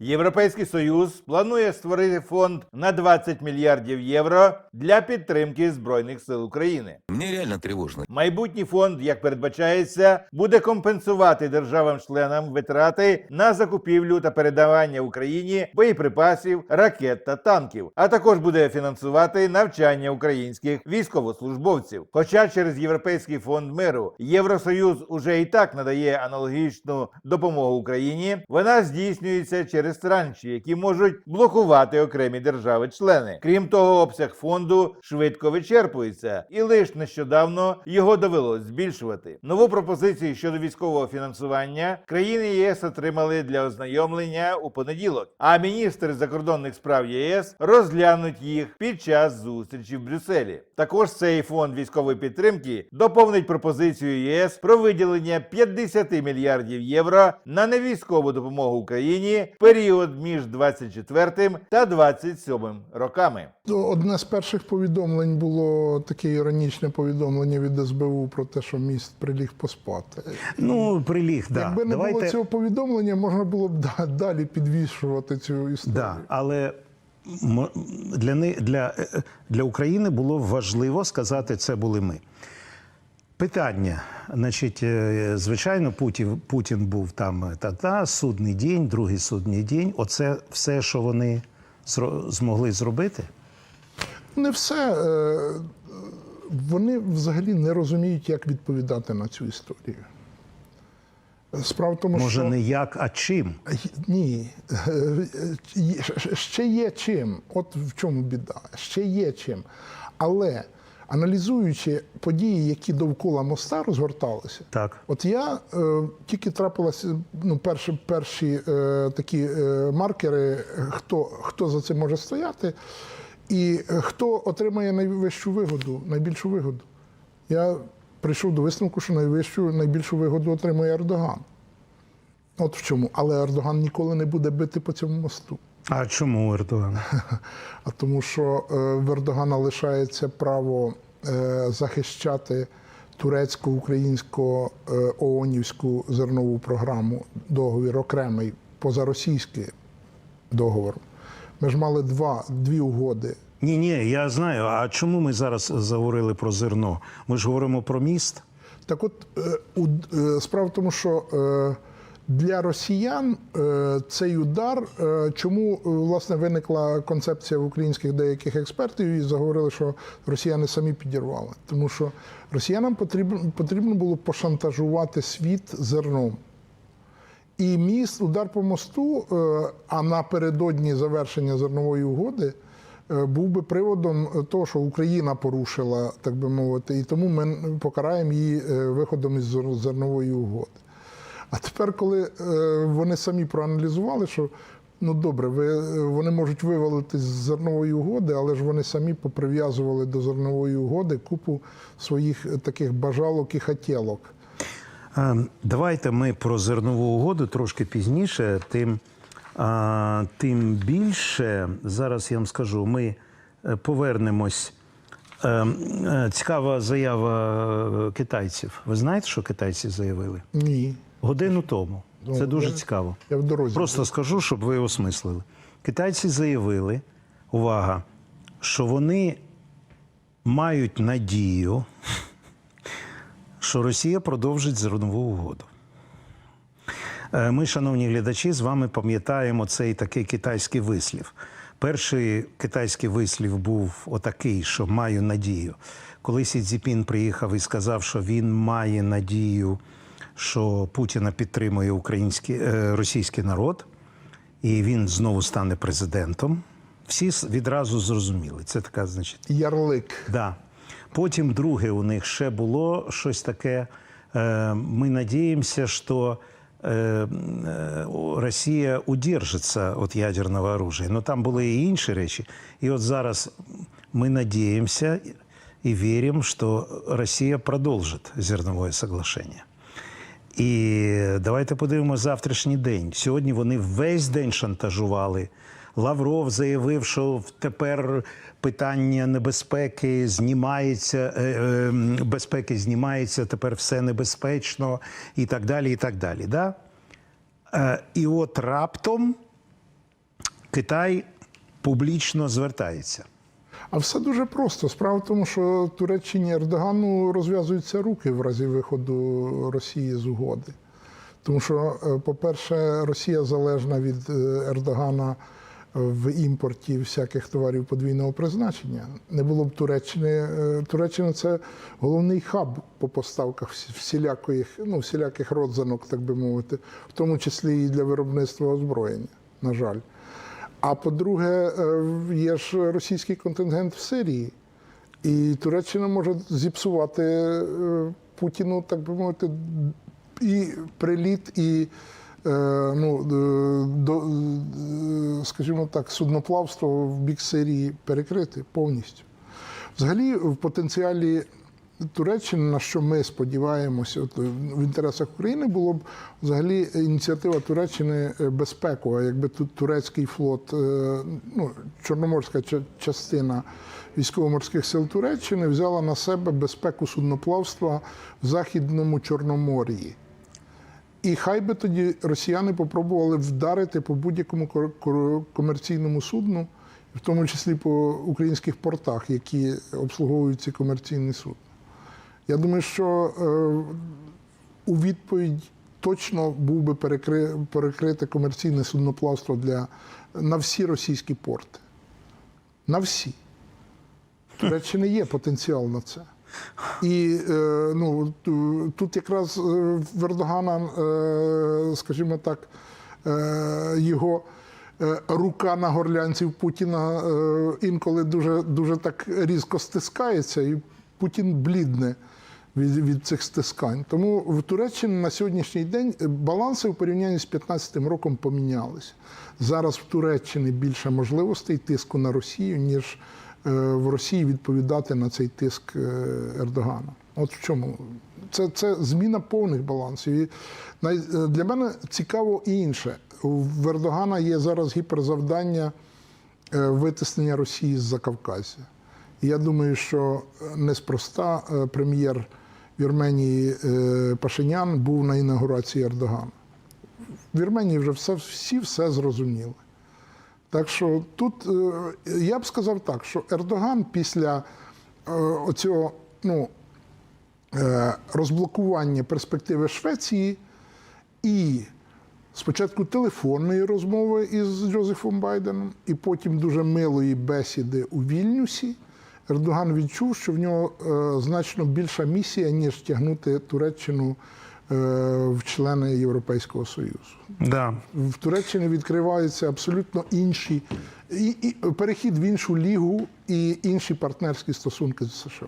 Європейський Союз планує створити фонд на 20 мільярдів євро для підтримки збройних сил України. Мне реально тревожно. Майбутній фонд, як передбачається, буде компенсувати державам-членам витрати на закупівлю та передавання Україні боєприпасів, ракет та танків, а також буде фінансувати навчання українських військовослужбовців. Хоча через Європейський фонд миру Євросоюз уже і так надає аналогічну допомогу Україні, вона здійснюється через транші, які можуть блокувати окремі держави-члени. Крім того, обсяг фонду швидко вичерпується, і лише нещодавно його довелось збільшувати. Нову пропозицію щодо військового фінансування країни ЄС отримали для ознайомлення у понеділок. А міністри закордонних справ ЄС розглянуть їх під час зустрічі в Брюсселі. Також цей фонд військової підтримки доповнить пропозицію ЄС про виділення 50 мільярдів євро на невійськову допомогу Україні період між 24 та 27 роками. Ну, Одне з перших повідомлень було таке іронічне повідомлення від СБУ про те, що міст приліг поспати. Ну, приліг, да. Якби не Давайте... було цього повідомлення, можна було б далі підвішувати цю історію. Да, але для, для, е, для України було важливо сказати, це були ми. Питання, значить, е, звичайно, Путін, Путін був там е, та-та, судний день, другий судний день. Оце все, що вони змогли зробити. Не все. е, Вони взагалі не розуміють, як відповідати на цю історію. Справа в тому, Може, що не як, а чим. ні, ще є чим. От в чому біда. Ще є чим. Але аналізуючи події, які довкола моста розгорталися, Так. От я е, тільки трапилася ну, перші, перші е, такі е, маркери, хто, хто за цим може стояти, і хто отримає найвищу вигоду, найбільшу вигоду. Я прийшов до висновку, що найвищу, найбільшу вигоду отримує Ердоган. От в чому. Але Ердоган ніколи не буде бити по цьому мосту. А чому Ердоган? А тому, що е, в Ердогана лишається право е, захищати турецько-українсько е, ООНівську зернову програму, договір окремий, позаросійський договор. Ми ж мали два, дві угоди. Ні, ні, я знаю. А чому ми зараз заговорили про зерно? Ми ж говоримо про міст. Так от у- справа в тому, що для росіян е, цей удар, е, чому е, власне виникла концепція в українських деяких експертів і заговорили, що росіяни самі підірвали. Тому що росіянам потрібно, потрібно було пошантажувати світ зерном. І міст, удар по мосту, а напередодні завершення зернової угоди, був би приводом того, що Україна порушила, так би мовити, і тому ми покараємо її виходом із зернової угоди. А тепер, коли е, вони самі проаналізували, що ну добре, ви, вони можуть вивалити з зернової угоди, але ж вони самі поприв'язували до зернової угоди купу своїх е, таких бажалок і хотілок. Е, Давайте ми про зернову угоду трошки пізніше. Тим, а, тим більше зараз я вам скажу, ми повернемось. Цікава заява китайців. Ви знаєте, що китайці заявили? Ні. Годину тому. Це Ну, дуже я- цікаво. Я в дорозі. Просто скажу, щоб ви осмислили. Китайці заявили, увага, що вони мають надію, що Росія продовжить зернову угоду. Е, Ми, шановні глядачі, з вами пам'ятаємо цей такий китайський вислів. Перший китайський вислів був отакий, що маю надію. Коли Сі Цзіпін приїхав і сказав, що він має надію, що Путіна підтримує український е, російський народ, і він знову стане президентом. Всі відразу зрозуміли. Це така, значить, Ярлик. Да. Потім друге у них ще було щось таке. е, Ми надіємося, що е, Росія удержиться від ядерного оружия. Ну там були і інші речі. І от зараз ми надіємося і віримо, що Росія продовжить зернове соглашення. І давайте подивимося завтрашній день. Сьогодні вони весь день шантажували. Лавров заявив, що тепер питання небезпеки знімається, е, е, безпеки знімається, тепер все небезпечно і так далі. І так далі. Да? Е, і от раптом Китай публічно звертається. А все дуже просто. Справа в тому, що Туреччині Ердогану розв'язуються руки в разі виходу Росії з угоди. Тому що, е, по-перше, Росія залежна від е, Ердогана в імпорті всяких товарів подвійного призначення. Не було б Туреччини. е, Туреччина це головний хаб по поставках всі- всіляких, ну, всіляких родзанок, так би мовити, в тому числі і для виробництва озброєння, на жаль. А по-друге, е, є ж російський контингент в Сирії. І Туреччина може зіпсувати е, Путіну, так би мовити, і приліт, і е, ну, до, скажімо так, судноплавство в бік Сирії перекрити повністю. Взагалі, в потенціалі Туреччини, на що ми сподіваємося, от, в інтересах України було б взагалі ініціатива Туреччини е, безпекова, якби тут турецький флот, е, ну, чорноморська частина військово-морських сил Туреччини взяла на себе безпеку судноплавства в Західному Чорномор'ї. І хай би тоді росіяни попробували вдарити по будь-якому комерційному судну, в тому числі по українських портах, які обслуговують ці комерційні судна. Я думаю, що е, у відповідь точно був би перекри, перекрите комерційне судноплавство для, на всі російські порти. На всі. В Туреччині є потенціал на це. І е, ну, тут якраз е, в Ердогана, е, скажімо так, його рука на горлянців Путіна інколи дуже, дуже так різко стискається, і Путін блідне від, від цих стискань. Тому в Туреччині на сьогоднішній день баланси в порівнянні з 2015 роком помінялися. Зараз в Туреччині більше можливостей тиску на Росію, ніж е, в Росії відповідати на цей тиск е, Ердогана. От в чому це, це зміна повних балансів. І е, для мене цікаво і інше. В Ердогана є зараз гіперзавдання е, витиснення Росії з Закавказя. Я думаю, що неспроста е, прем'єр Вірменії е, Пашинян був на інаугурації Ердогана. В Вірменії вже все, всі все зрозуміли. Так що тут е, я б сказав так, що Ердоган після оцього ну, розблокування перспективи Швеції і спочатку телефонної розмови із Джозефом Байденом, і потім дуже милої бесіди у Вільнюсі. Ердоган відчув, що в нього е, значно більша місія, ніж тягнути Туреччину е, в члени Європейського Союзу Да. в Туреччині відкриваються абсолютно інші і, і перехід в іншу лігу і інші партнерські стосунки з США.